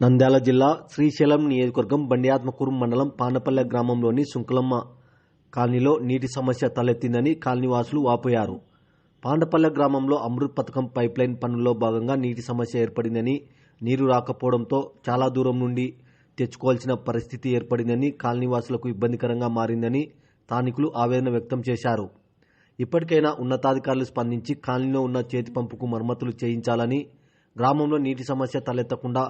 నంద్యాల జిల్లా శ్రీశైలం నియోజకవర్గం బండియాత్మకూరు మండలం పానపల్లె గ్రామంలోని శుంకలమ్మ కాలనీలో నీటి సమస్య తలెత్తిందని కాలనీవాసులు వాపోయారు. పాండపల్లె గ్రామంలో అమృత్ పథకం పైప్లైన్ పనుల్లో భాగంగా నీటి సమస్య ఏర్పడిందని నీరు రాకపోవడంతో చాలా దూరం నుండి తెచ్చుకోవాల్సిన పరిస్థితి ఏర్పడిందని కాలనీవాసులకు ఇబ్బందికరంగా మారిందని స్థానికులు ఆవేదన వ్యక్తం చేశారు. ఇప్పటికైనా ఉన్నతాధికారులు స్పందించి కాలనీలో ఉన్న చేతి పంపుకు మరమ్మతులు చేయించాలని గ్రామంలో నీటి సమస్య తలెత్తకుండా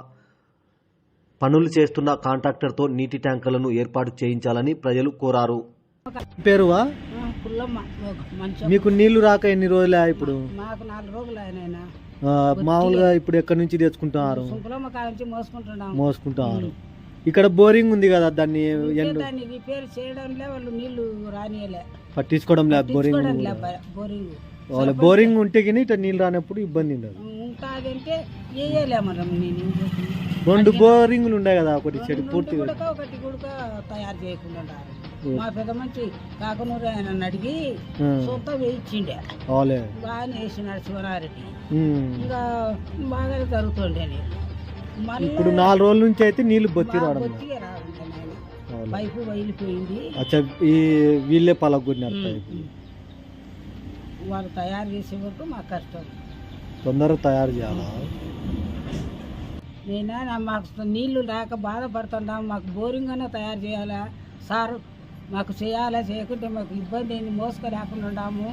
పనులు చేస్తున్న కాంట్రాక్టర్తో నీటి ట్యాంకర్లను ఏర్పాటు చేయించాలని ప్రజలు కోరారు. పేరువా? మీకు నీళ్ళు రాక ఎన్ని రోజులే ఇప్పుడు? మామూలుగా ఇప్పుడు ఎక్కడి నుంచి తెచ్చుకుంటున్నారు? మోసుకుంటున్నారు. ఇక్కడ బోరింగ్ ఉంది కదా దాన్ని ఇంకే ఎండు? దాన్ని రిపేర్ చేయడంలే వాళ్ళు నీళ్ళు రానియలే. పట్టించుకోవడం లేదు బోరింగ్ బోరింగ్. వాళ్ళ బోరింగ్ ఉంటే గిని ఇట్లా నీళ్ళు రానప్పుడు ఇబ్బంది ఉండదు. రెండు బోరింగ్లు ఉన్నాయి కదా ఒకటి చెడు గుడక ఒకటి గుడక తయారు చేయకుండా. మా పెద్ద మంచి కాకనూరు ఆయన అడిగి సొంత వేయించిండే. బాగానే వేసినాడు శివనారెడ్డి. ఇంకా బాగానే జరుగుతుండే ఇప్పుడు నాలుగు రోజుల నుంచి అయితే నీళ్ళు బొత్తి రావడం. పైపు అచ్చా ఈ వీళ్ళే పలగొట్టినారు. వాళ్ళు తయారు చేసే వరకు మాకు కష్టం. తొందరగా తయారు చేయాలా? నేనా? మాకు నీళ్ళు రాక బాధపడుతున్నాం. మాకు బోరింగ్ అన్నా తయారు చేయాలా? సార్ మాకు చేయాలా? చేయకుంటే మాకు ఇబ్బంది ఏంది? మోసుకు లేకుండా ఉండాము.